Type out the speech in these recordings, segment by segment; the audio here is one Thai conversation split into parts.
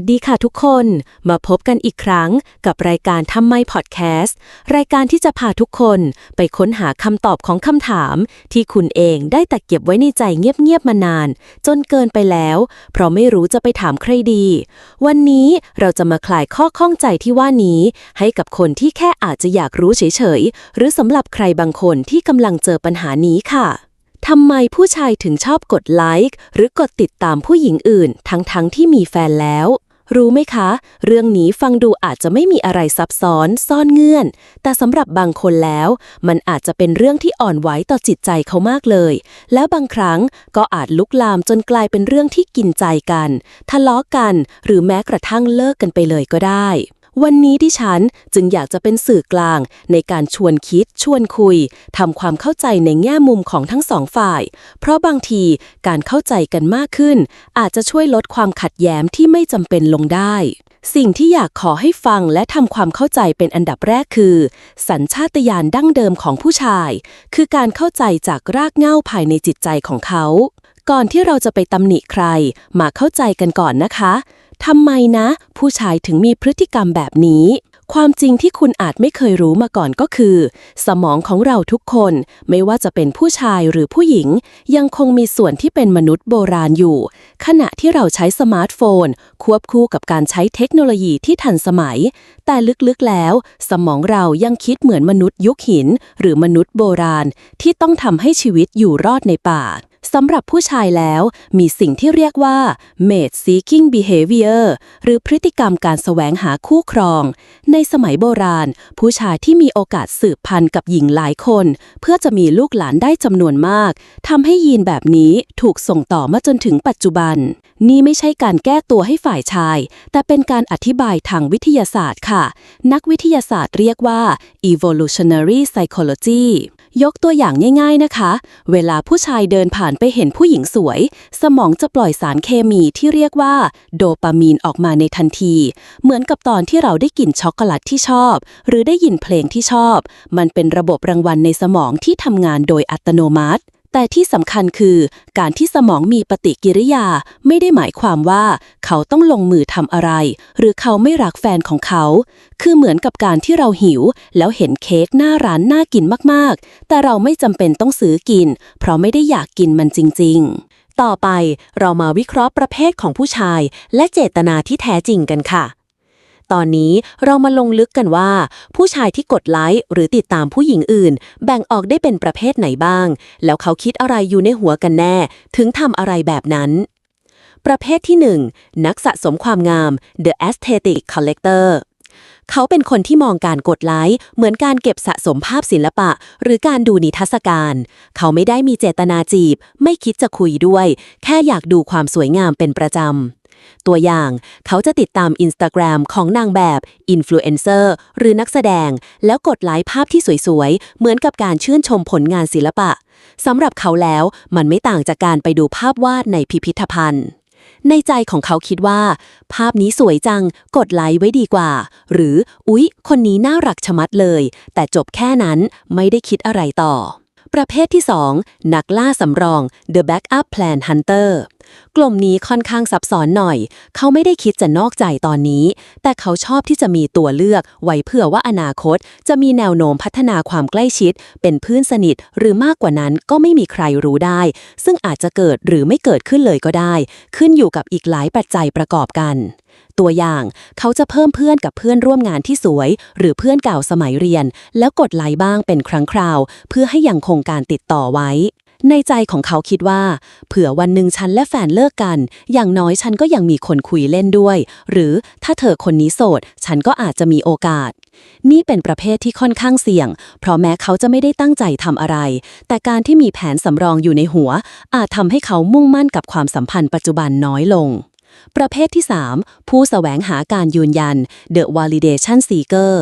วัสดีค่ะทุกคน มาพบกันอีกครั้งกับรายการทำไมพอดแคสต์ รายการที่จะพาทุกคนไปค้นหาคำตอบของคำถาม ที่คุณเองได้แต่เก็บไว้ในใจเงียบๆมานาน จนเกินไปแล้ว เพราะไม่รู้จะไปถามใครดี วันนี้เราจะมาคลายข้อข้องใจที่ว่านี้ ให้กับคนที่แค่อาจจะอยากรู้เฉยๆ หรือสำหรับใครบางคนที่กำลังเจอปัญหานี้ค่ะทำไมผู้ชายถึงชอบกดไลค์หรือกดติดตามผู้หญิงอื่น ทั้งๆทที่มีแฟนแล้ว รู้ไหมคะ เรื่องนี้ฟังดูอาจจะไม่มีอะไรซับซ้อนซ่อนเงื่อน แต่สำหรับบางคนแล้ว มันอาจจะเป็นเรื่องที่อ่อนไหวต่อจิตใจเขามากเลย แล้วบางครั้งก็อาจลุกลามจนกลายเป็นเรื่องที่กินใจกัน ทะเลาะกัน หรือแม้กระทั่งเลิกกันไปเลยก็ได้ วันนี้ดิฉันจึงอยากจะเป็นสื่อกลาง ในการชวนคิดชวนคุยทำความเข้าใจในแง่มุมของทั้งสองฝ่าย เพราะบางทีการเข้าใจกันมากขึ้น อาจจะช่วยลดความขัดแย้งที่ไม่จำเป็นลงได้ สิ่งที่อยากขอให้ฟังและทำความเข้าใจเป็นอันดับแรกคือ สัญชาตญาณดั้งเดิมของผู้ชาย คือการเข้าใจจากรากเหง้าภายในจิตใจของเขาก่อนที่เราจะไปตำหนิใคร มาเข้าใจกันก่อนนะคะ ทำไมนะ ผู้ชายถึงมีพฤติกรรมแบบนี้ ความจริงที่คุณอาจไม่เคยรู้มาก่อนก็คือ สมองของเราทุกคน ไม่ว่าจะเป็นผู้ชายหรือผู้หญิง ยังคงมีส่วนที่เป็นมนุษย์โบราณอยู่ ขณะที่เราใช้สมาร์ทโฟน ควบคู่กับการใช้เทคโนโลยีที่ทันสมัย แต่ลึกๆแล้ว สมองเรายังคิดเหมือนมนุษย์ยุคหิน หรือมนุษย์โบราณ ที่ต้องทำให้ชีวิตอยู่รอดในป่า สำหรับผู้ชายแล้วมีสิ่งที่เรียกว่า mate seeking behavior หรือพฤติกรรมการแสวงหาคู่ครอง ในสมัยโบราณ ผู้ชายที่มีโอกาสสืบพันธุ์กับหญิงหลายคน เพื่อจะมีลูกหลานได้จำนวนมากทำให้ยีนแบบนี้ถูกส่งต่อมาจนถึงปัจจุบัน นี่ไม่ใช่การแก้ตัวให้ฝ่ายชาย แต่เป็นการอธิบายทางวิทยาศาสตร์ค่ะ นักวิทยาศาสตร์เรียกว่า evolutionary psychology ยกตัวอย่างง่ายๆนะคะ เวลาผู้ชายเดินผ่านไปเห็นผู้หญิงสวย สมองจะปล่อยสารเคมีที่เรียกว่า โดปามีนออกมาในทันที เหมือนกับตอนที่เราได้กลิ่นช็อกโกแลตที่ชอบ หรือได้ยินเพลงที่ชอบ มันเป็นระบบรางวัลในสมองที่ทำงานโดยอัตโนมัติ แต่ที่สำคัญคือการที่สมองมีปฏิกิริยาไม่ได้หมายความว่า เขาต้องลงมือทำอะไร หรือเขาไม่รักแฟนของเขา คือเหมือนกับการที่เราหิว แล้วเห็นเค้กหน้าร้านน่ากินมากๆ แต่เราไม่จำเป็นต้องซื้อกิน เพราะไม่ได้อยากกินมันจริง ๆ ต่อไปเรามาวิเคราะห์ประเภทของผู้ชาย และเจตนาที่แท้จริงกันค่ะ ตอนนี้เรามาลงลึกกันว่า ผู้ชายที่กดไลค์หรือติดตามผู้หญิงอื่น แบ่งออกได้เป็นประเภทไหนบ้าง แล้วเขาคิดอะไรอยู่ในหัวกันแน่ ถึงทำอะไรแบบนั้น ประเภทที่ 1 นักสะสมความงาม The Aesthetic Collector เขาเป็นคนที่มองการกดไลค์เหมือนการเก็บสะสมภาพศิลปะ หรือการดูนิทรรศการ เขาไม่ได้มีเจตนาจีบ ไม่คิดจะคุยด้วย แค่อยากดูความสวยงามเป็นประจำ ตัวอย่างเขาจะติดตามอินสตาแกรมของนางแบบอินฟลูเอนเซอร์หรือนักแสดง แล้วกดไลค์ภาพที่สวยๆ เหมือนกับการชื่นชมผลงานศิลปะสำหรับเขาแล้วมันไม่ต่างจากการไปดูภาพวาดในพิพิธภัณฑ์ ในใจของเขาคิดว่า ภาพนี้สวยจัง กดไลค์ไว้ดีกว่า หรืออุ๊ย คนนี้น่ารักชะมัดเลย แต่จบแค่นั้นไม่ได้คิดอะไรต่อ ประเภทที่ 2 นักล่าสำรอง The Backup Plan Hunter กลุ่มนี้ค่อนข้างซับซ้อนหน่อย เขาไม่ได้คิดจะนอกใจตอนนี้ แต่เขาชอบที่จะมีตัวเลือก ไว้เผื่อว่าอนาคต จะมีแนวโน้มพัฒนาความใกล้ชิด เป็นเพื่อนสนิท หรือมากกว่านั้นก็ไม่มีใครรู้ได้ ซึ่งอาจจะเกิดหรือไม่เกิดขึ้นเลยก็ได้ ขึ้นอยู่กับอีกหลายปัจจัยประกอบกันตัวอย่างเขาจะเพิ่มเพื่อนกับเพื่อนร่วมงานที่สวย หรือเพื่อนเก่าสมัยเรียน แล้วกดไลค์บ้างเป็นครั้งคราว เพื่อให้ยังคงการติดต่อไว้ ในใจของเขาคิดว่า เผื่อวันหนึ่งฉันและแฟนเลิกกัน อย่างน้อยฉันก็ยังมีคนคุยเล่นด้วย หรือถ้าเธอคนนี้โสด ฉันก็อาจจะมีโอกาส นี่เป็นประเภทที่ค่อนข้างเสี่ยง เพราะแม้เขาจะไม่ได้ตั้งใจทำอะไร แต่การที่มีแผนสำรองอยู่ในหัว อาจทำให้เขามุ่งมั่นกับความสัมพันธ์ปัจจุบันน้อยลง ประเภทที่ 3 ผู้แสวงหาการยืนยัน The Validation Seeker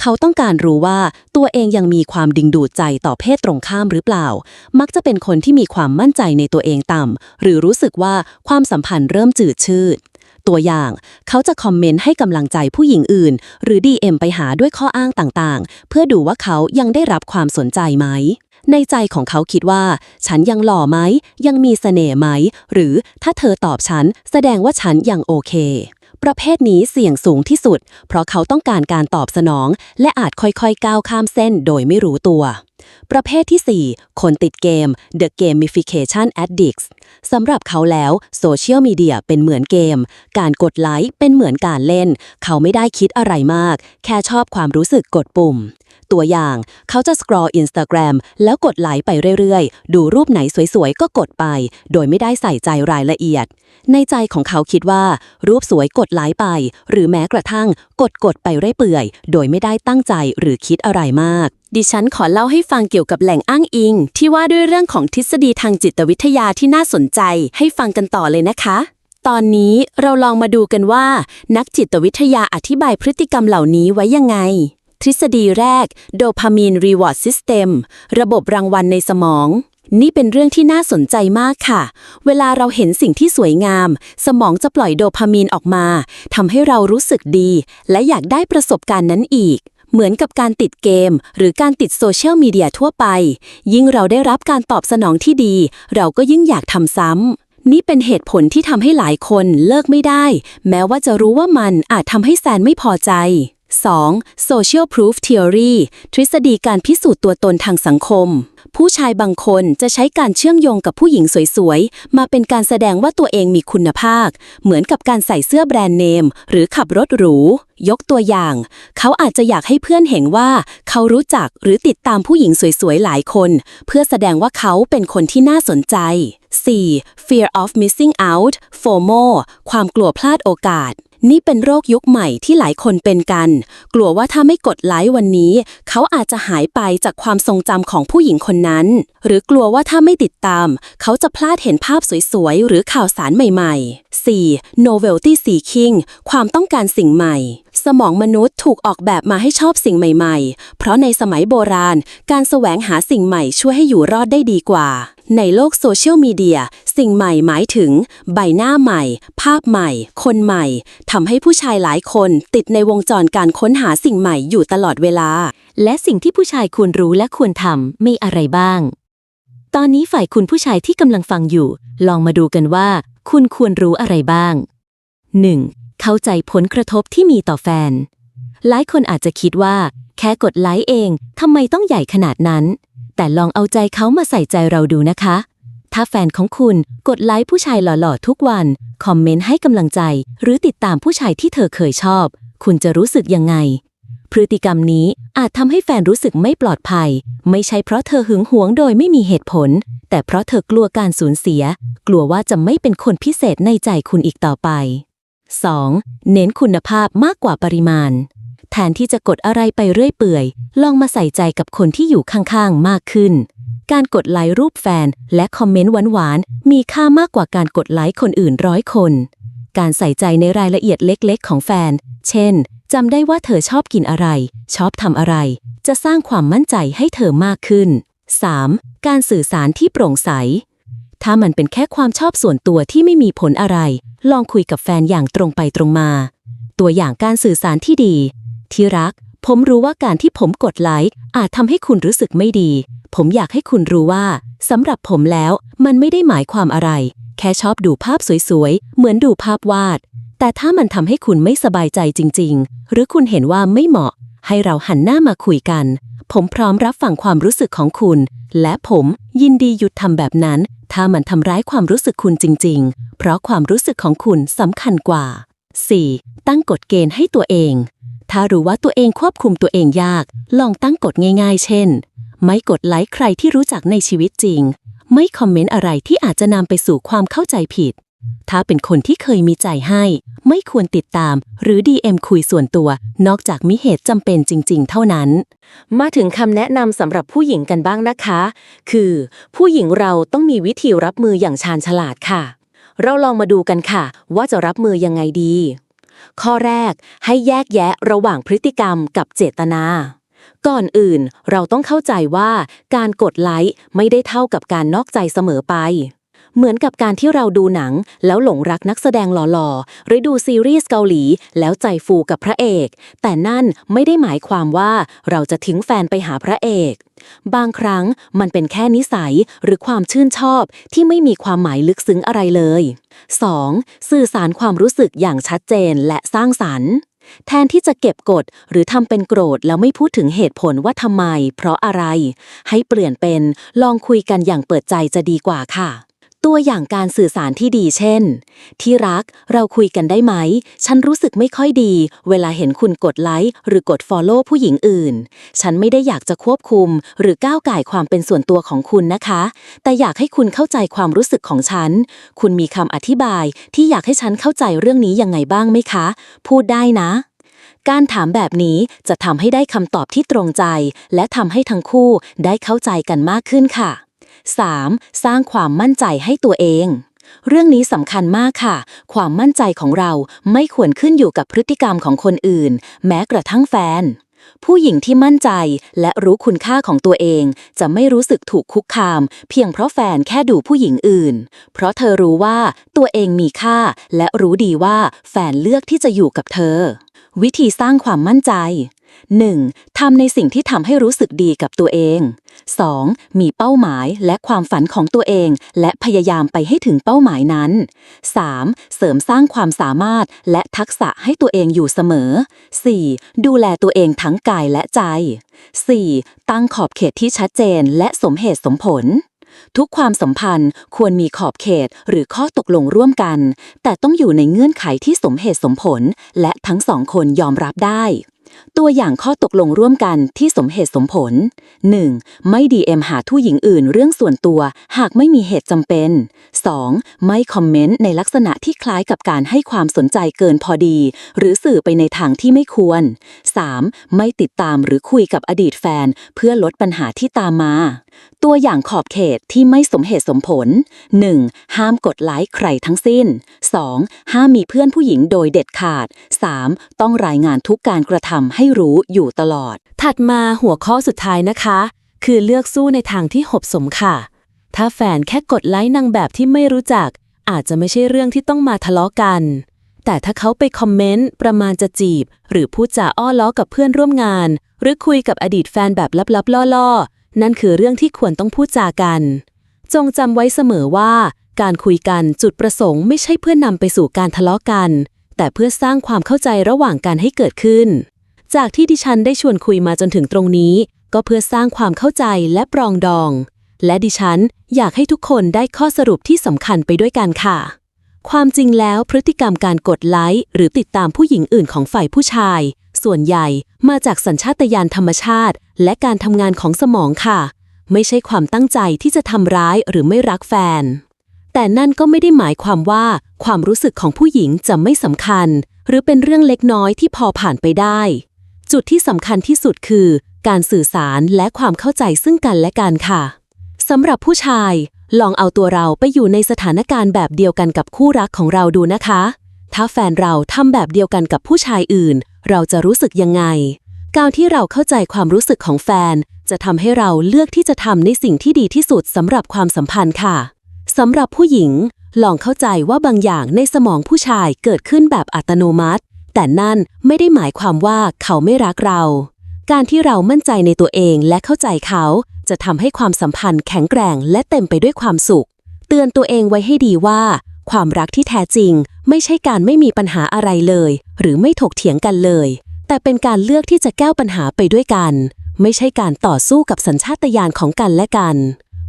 เขาต้องการรู้ว่าตัวเองยังมีความดึงดูดใจต่อเพศตรงข้ามหรือเปล่า มักจะเป็นคนที่มีความมั่นใจในตัวเองต่ำ หรือรู้สึกว่าความสัมพันธ์เริ่มจืดชืด ตัวอย่าง เขาจะคอมเมนต์ให้กำลังใจผู้หญิงอื่น หรือ DM ไปหาด้วยข้ออ้างต่างๆ เพื่อดูว่าเขายังได้รับความสนใจไหม ในใจของเขาคิดว่า ฉันยังหล่อไหม ยังมีเสน่ห์ไหม หรือถ้าเธอตอบฉัน แสดงว่าฉันยังโอเค ประเภทนี้เสี่ยงสูงที่สุด เพราะเขาต้องการการตอบสนอง และอาจค่อยๆก้าวข้ามเส้นโดยไม่รู้ตัว ประเภทที่ 4 คนติดเกม The Gamification Addicts สำหรับเขาแล้วโซเชียลมีเดียเป็นเหมือนเกม การกดไลค์เป็นเหมือนการเล่น เขาไม่ได้คิดอะไรมาก แค่ชอบความรู้สึกกดปุ่ม ตัวอย่างเขาจะสครอ l Instagram แล้วกดไลค์ไปเรื่อยๆ ดูรูปไหนสวยๆ ก็กดไป โดยไม่ได้ใส่ใจรายละเอียด ในใจของเขาคิดว่า รูปสวยกดไลค์ไป หรือแม้กระทั่งกดกดไปเรื่อยเปื่อย โดยไม่ได้ตั้งใจหรือคิดอะไรมาก ดิฉันขอเล่าให้ฟังเกี่ยวกับแหล่งอ้างอิง ที่ว่าด้วยเรื่องของทฤษฎีทางจิตวิทยาที่น่าสนใจ ให้ฟังกันต่อเลยนะคะ ตอนนี้เราลองมาดูกันว่า นักจิตวิทยาอธิบายพฤติกรรมเหล่านี้ไว้ยังไง ทฤษฎีแรกโดพามีนรีวอร์ดซิสเต็มระบบรางวัลในสมองนี่เป็นเรื่องที่น่าสนใจมากค่ะ เวลาเราเห็นสิ่งที่สวยงาม สมองจะปล่อยโดพามีนออกมา ทำให้เรารู้สึกดี และอยากได้ประสบการณ์นั้นอีก เหมือนกับการติดเกม หรือการติดโซเชียลมีเดียทั่วไป ยิ่งเราได้รับการตอบสนองที่ดี เราก็ยิ่งอยากทำซ้ำนี่เป็นเหตุผลที่ทำให้หลายคนเลิกไม่ได้ แม้ว่าจะรู้ว่ามันอาจทำให้แซนไม่พอใจ 2. Social Proof Theory ทฤษฎีการพิสูจน์ตัวตนทางสังคม ผู้ชายบางคนจะใช้การเชื่อมโยงกับผู้หญิงสวยๆ มาเป็นการแสดงว่าตัวเองมีคุณภาพ เหมือนกับการใส่เสื้อแบรนด์เนม หรือขับรถหรู ยกตัวอย่าง เขาอาจจะอยากให้เพื่อนเห็นว่า เขารู้จักหรือติดตามผู้หญิงสวยๆ หลายคน เพื่อแสดงว่าเขาเป็นคนที่น่าสนใจ 4. Fear of missing out FOMO ความกลัวพลาดโอกาส นี่เป็นโรคยุคใหม่ที่หลายคนเป็นกัน กลัวว่าถ้าไม่กดไลค์วันนี้ เขาอาจจะหายไปจากความทรงจำของผู้หญิงคนนั้น หรือกลัวว่าถ้าไม่ติดตาม เขาจะพลาดเห็นภาพสวยๆ หรือข่าวสารใหม่ๆ 4. novelty seeking ความต้องการสิ่งใหม่ สมองมนุษย์ถูกออกแบบมาให้ชอบสิ่งใหม่ๆ เพราะในสมัยโบราณ การแสวงหาสิ่งใหม่ช่วยให้อยู่รอดได้ดีกว่า ในโลกโซเชียลมีเดีย สิ่งใหม่หมายถึง ใบหน้าใหม่ ภาพใหม่ คนใหม่ทำให้ผู้ชายหลายคนติดในวงจรการค้นหาสิ่งใหม่อยู่ตลอดเวลา และสิ่งที่ผู้ชายควรรู้และควรทำมีอะไรบ้าง ตอนนี้ฝ่ายคุณผู้ชายที่กำลังฟังอยู่ ลองมาดูกันว่า คุณควรรู้อะไรบ้าง 1. เข้าใจผลกระทบที่มีต่อแฟน หลายคนอาจจะคิดว่า แค่กดไลค์เองทำไมต้องใหญ่ขนาดนั้น แต่ลองเอาใจเขามาใส่ใจเราดูนะคะ ถ้าแฟนของคุณกดไลค์ผู้ชายหล่อๆทุกวัน คอมเมนต์ให้กำลังใจ หรือติดตามผู้ชายที่เธอเคยชอบ คุณจะรู้สึกยังไง พฤติกรรมนี้อาจทำให้แฟนรู้สึกไม่ปลอดภัย ไม่ใช่เพราะเธอหึงหวงโดยไม่มีเหตุผล แต่เพราะเธอกลัวการสูญเสีย กลัวว่าจะไม่เป็นคนพิเศษในใจคุณอีกต่อไป 2. เน้นคุณภาพมากกว่าปริมาณ แทนที่จะกดอะไรไปเรื่อยเปื่อย ลองมาใส่ใจกับคนที่อยู่ข้างๆ มากขึ้น การกดไลค์รูปแฟน และคอมเมนต์หวานๆ มีค่ามากกว่าการกดไลค์คนอื่นร้อยคน การใส่ใจในรายละเอียดเล็กๆ ของแฟน เช่นจำได้ว่าเธอชอบกินอะไร ชอบทำอะไร จะสร้างความมั่นใจให้เธอมากขึ้น 3. การสื่อสารที่โปร่งใส ถ้ามันเป็นแค่ความชอบส่วนตัวที่ไม่มีผลอะไร ลองคุยกับแฟนอย่างตรงไปตรงมา ตัวอย่างการสื่อสารที่ดี ที่รัก ผมรู้ว่าการที่ผมกดไลค์อาจทำให้คุณรู้สึกไม่ดี ผมอยากให้คุณรู้ว่าสำหรับผมแล้ว มันไม่ได้หมายความอะไร แค่ชอบดูภาพสวยๆ เหมือนดูภาพวาด แต่ถ้ามันทำให้คุณไม่สบายใจจริง ๆ หรือคุณเห็นว่าไม่เหมาะ ให้เราหันหน้ามาคุยกัน ผมพร้อมรับฟังความรู้สึกของคุณ และผมยินดีหยุดทำแบบนั้น ถ้ามันทำร้ายความรู้สึกคุณจริง ๆ เพราะความรู้สึกของคุณสำคัญกว่า 4. ตั้งกฎเกณฑ์ให้ตัวเอง ถ้ารู้ว่าตัวเองควบคุมตัวเองยาก ลองตั้งกฎง่าย ๆ เช่น ไม่กดไลค์ใครที่รู้จักในชีวิตจริง ไม่คอมเมนต์อะไรที่อาจจะนำไปสู่ความเข้าใจผิด ถ้าเป็นคนที่เคยมีใจให้ ไม่ควรติดตาม หรือ DM คุยส่วนตัว นอกจากมีเหตุจำเป็นจริง ๆ เท่านั้น มาถึงคำแนะนำสำหรับผู้หญิงกันบ้างนะคะ คือ ผู้หญิงเราต้องมีวิธีรับมืออย่างชาญฉลาดค่ะ เราลองมาดูกันค่ะ ว่าจะรับมือยังไงดี ข้อแรกให้แยกแยะระหว่างพฤติกรรมกับเจตนาก่อนอื่นเราต้องเข้าใจว่าการกดไลค์ไม่ได้เท่ากับการนอกใจเสมอไป เหมือนกับการที่เราดูหนัง แล้วหลงรักนักแสดงหล่อๆ หรือดูซีรีส์เกาหลี แล้วใจฟูกับพระเอก แต่นั่นไม่ได้หมายความว่าเราจะทิ้งแฟนไปหาพระเอก บางครั้งมันเป็นแค่นิสัยหรือความชื่นชอบที่ไม่มีความหมายลึกซึ้งอะไรเลย 2. สื่อสารความรู้สึกอย่างชัดเจนและสร้างสรรค์แทนที่จะเก็บกดหรือทำเป็นโกรธแล้วไม่พูดถึงเหตุผลว่าทำไม เพราะอะไร ให้เปลี่ยนเป็นลองคุยกันอย่างเปิดใจจะดีกว่าค่ะ ตัวอย่างการสื่อสารที่ดีเช่น ที่รักเราคุยกันได้ไหม ฉันรู้สึกไม่ค่อยดี เวลาเห็นคุณกดไลค์หรือกด Follow ผู้หญิงอื่น ฉันไม่ได้อยากจะควบคุม หรือก้าวไก่ความเป็นส่วนตัวของคุณนะคะ แต่อยากให้คุณเข้าใจความรู้สึกของฉัน คุณมีคำอธิบายที่อยากให้ฉันเข้าใจเรื่องนี้ยังไงบ้างไหมคะ พูดได้นะการถามแบบนี้จะทำให้ได้คำตอบที่ตรงใจ และทำให้ทั้งคู่ได้เข้าใจกันมากขึ้นค่ะ 3. สร้างความมั่นใจให้ตัวเอง เรื่องนี้สำคัญมากค่ะ ความมั่นใจของเราไม่ควรขึ้นอยู่กับพฤติกรรมของคนอื่น แม้กระทั่งแฟน ผู้หญิงที่มั่นใจและรู้คุณค่าของตัวเอง จะไม่รู้สึกถูกคุกคาม เพียงเพราะแฟนแค่ดูผู้หญิงอื่น เพราะเธอรู้ว่าตัวเองมีค่า และรู้ดีว่าแฟนเลือกที่จะอยู่กับเธอ วิธีสร้างความมั่นใจ 1. ทำในสิ่งที่ทำให้รู้สึกดีกับตัวเอง 2. มีเป้าหมายและความฝันของตัวเอง และพยายามไปให้ถึงเป้าหมายนั้น 3. เสริมสร้างความสามารถและทักษะให้ตัวเองอยู่เสมอ 4. ดูแลตัวเองทั้งกายและใจ 4. ตั้งขอบเขตที่ชัดเจนและสมเหตุสมผลทุกความสัมพันธ์ควรมีขอบเขตหรือข้อตกลงร่วมกัน แต่ต้องอยู่ในเงื่อนไขที่สมเหตุสมผล และทั้งสองคนยอมรับได้ ตัวอย่างข้อตกลงร่วมกันที่สมเหตุสมผล 1. ไม่ดีเอ็มหาผู้หญิงอื่นเรื่องส่วนตัวหากไม่มีเหตุจำเป็น 2. ไม่คอมเมนต์ในลักษณะที่คล้ายกับการให้ความสนใจเกินพอดี หรือสื่อไปในทางที่ไม่ควร 3. ไม่ติดตามหรือคุยกับอดีตแฟน เพื่อลดปัญหาที่ตามมา ตัวอย่างขอบเขตที่ไม่สมเหตุสมผล 1. ห้ามกดไลค์ใครทั้งสิ้น 2. ห้ามมีเพื่อนผู้หญิงโดยเด็ดขาด 3. ต้องรายงานทุกการกระทำให้รู้อยู่ตลอด ถัดมาหัวข้อสุดท้ายนะคะ คือเลือกสู้ในทางที่หบสมค่ะ ถ้าแฟนแค่กดไลค์นางแบบที่ไม่รู้จัก อาจจะไม่ใช่เรื่องที่ต้องมาทะเลาะกัน แต่ถ้าเขาไปคอมเมนต์ประมาณจะจีบ หรือพูดจาอ้อล้อกับเพื่อนร่วมงาน หรือคุยกับอดีตแฟนแบบลับๆล่อๆ นั่นคือเรื่องที่ควรต้องพูดจากัน จงจำไว้เสมอว่า การคุยกันจุดประสงค์ไม่ใช่เพื่อนนำไปสู่การทะเลาะกัน แต่เพื่อสร้างความเข้าใจระหว่างกันให้เกิดขึ้น จากที่ดิฉันได้ชวนคุยมาจนถึงตรงนี้ ก็เพื่อสร้างความเข้าใจและปรองดอง และดิฉันอยากให้ทุกคนได้ข้อสรุปที่สำคัญไปด้วยกันค่ะ ความจริงแล้วพฤติกรรมการกดไลค์หรือติดตามผู้หญิงอื่นของฝ่ายผู้ชาย ส่วนใหญ่มาจากสัญชาตญาณธรรมชาติ และการทำงานของสมองค่ะ ไม่ใช่ความตั้งใจที่จะทำร้ายหรือไม่รักแฟน แต่นั่นก็ไม่ได้หมายความว่า ความรู้สึกของผู้หญิงจะไม่สำคัญ หรือเป็นเรื่องเล็กน้อยที่พอผ่านไปได้ จุดที่สำคัญที่สุดคือ การสื่อสารและความเข้าใจซึ่งกันและกันค่ะสำหรับผู้ชาย ลองเอาตัวเราไปอยู่ในสถานการณ์แบบเดียวกันกับคู่รักของเราดูนะคะ ถ้าแฟนเราทำแบบเดียวกันกับผู้ชายอื่น เราจะรู้สึกยังไง การที่เราเข้าใจความรู้สึกของแฟน จะทำให้เราเลือกที่จะทำในสิ่งที่ดีที่สุดสำหรับความสัมพันธ์ค่ะสำหรับผู้หญิง ลองเข้าใจว่าบางอย่างในสมองผู้ชายเกิดขึ้นแบบอัตโนมัติ แต่นั่นไม่ได้หมายความว่าเขาไม่รักเรา การที่เรามั่นใจในตัวเองและเข้าใจเขา จะทำให้ความสัมพันธ์แข็งแกร่งและเต็มไปด้วยความสุข เตือนตัวเองไว้ให้ดีว่า ความรักที่แท้จริง ไม่ใช่การไม่มีปัญหาอะไรเลย หรือไม่ถกเถียงกันเลย แต่เป็นการเลือกที่จะแก้ปัญหาไปด้วยกัน ไม่ใช่การต่อสู้กับสัญชาตญาณของกันและกัน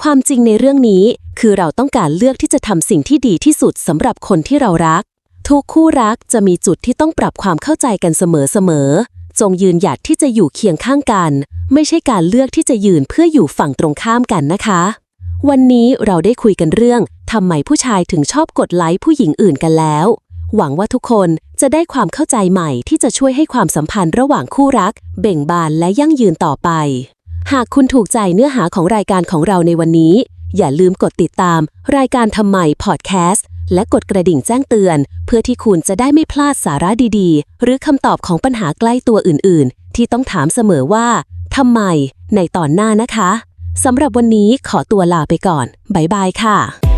ความจริงในเรื่องนี้คือเราต้องการเลือกที่จะทำสิ่งที่ดีที่สุดสำหรับคนที่เรารัก ทุกคู่รักจะมีจุดที่ต้องปรับความเข้าใจกันเสมอๆจงยืนหยัดที่จะอยู่เคียงข้างกัน ไม่ใช่การเลือกที่จะยืนเพื่ออยู่ฝั่งตรงข้ามกันนะคะ วันนี้เราได้คุยกันเรื่องทำไมผู้ชายถึงชอบกดไลค์ผู้หญิงอื่นกันแล้ว หวังว่าทุกคนจะได้ความเข้าใจใหม่ที่จะช่วยให้ความสัมพันธ์ระหว่างคู่รัก เบ่งบานและยั่งยืนต่อไป หากคุณถูกใจเนื้อหาของรายการของเราในวันนี้ อย่าลืมกดติดตาม รายการทำไมพอดแคสต์และกดกระดิ่งแจ้งเตือน เพื่อที่คุณจะได้ไม่พลาดสาระดีๆ หรือคำตอบของปัญหาใกล้ตัวอื่น ๆ ที่ต้องถามเสมอว่าทำไมในตอนหน้านะคะสำหรับวันนี้ขอตัวลาไปก่อนบ๊ายบายค่ะ